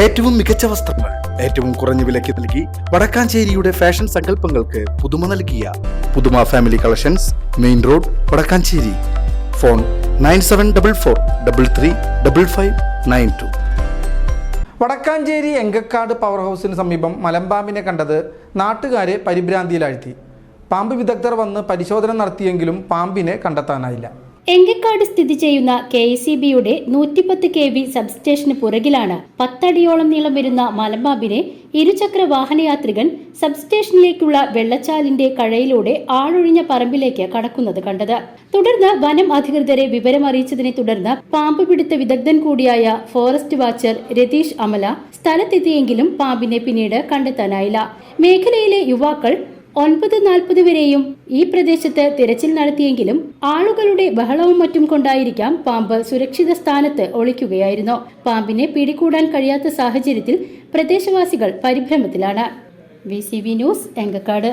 ഏറ്റവും മികച്ച വസ്ത്രങ്ങൾ ഏറ്റവും കുറഞ്ഞ വിലയ്ക്ക് നൽകി വടക്കാഞ്ചേരിയുടെ ഫാഷൻ സങ്കല്പങ്ങൾക്ക് പുതുമ നൽകിയ പുതുമ family collections main road Vadakkanchery. Phone nine seven double four double three double five nine two. Vadakkanchery Engakkad power ഹൗസിന് സമീപം മലമ്പാമ്പിനെ കണ്ടത് നാട്ടുകാരെ പരിഭ്രാന്തിയിലാഴ്ത്തി. പാമ്പ് വിദഗ്ധർ വന്ന് പരിശോധന നടത്തിയെങ്കിലും പാമ്പിനെ കണ്ടെത്താനായില്ല. എങ്കക്കാട് സ്ഥിതി ചെയ്യുന്ന കെ എസ് സി ബിയുടെ നൂറ്റിപ്പത്ത് കെ വി സബ്സ്റ്റേഷന് പുറകിലാണ് പത്തടിയോളം നീളം വരുന്ന മലമ്പാമ്പിനെ ഇരുചക്ര വാഹനയാത്രികൻ സബ്സ്റ്റേഷനിലേക്കുള്ള വെള്ളച്ചാലിന്റെ കഴയിലൂടെ ആളൊഴിഞ്ഞ പറമ്പിലേക്ക് കടക്കുന്നത് കണ്ടത്. തുടർന്ന് വനം അധികൃതരെ വിവരമറിയിച്ചതിനെ തുടർന്ന് പാമ്പ് പിടുത്ത വിദഗ്ധൻ കൂടിയായ ഫോറസ്റ്റ് വാച്ചർ രതീഷ് അമല സ്ഥലത്തെത്തിയെങ്കിലും പാമ്പിനെ പിന്നീട് കണ്ടെത്താനായില്ല. മേഖലയിലെ യുവാക്കൾ ഒൻപത് നാൽപ്പത് വരെയും ഈ പ്രദേശത്ത് തിരച്ചിൽ നടത്തിയെങ്കിലും ആളുകളുടെ ബഹളവും മറ്റും കൊണ്ടായിരിക്കാം പാമ്പ് സുരക്ഷിത സ്ഥാനത്ത് ഒളിക്കുകയായിരുന്നു. പാമ്പിനെ പിടികൂടാൻ കഴിയാത്ത സാഹചര്യത്തിൽ പ്രദേശവാസികൾ പരിഭ്രമത്തിലാണ്. V news Enkakkad.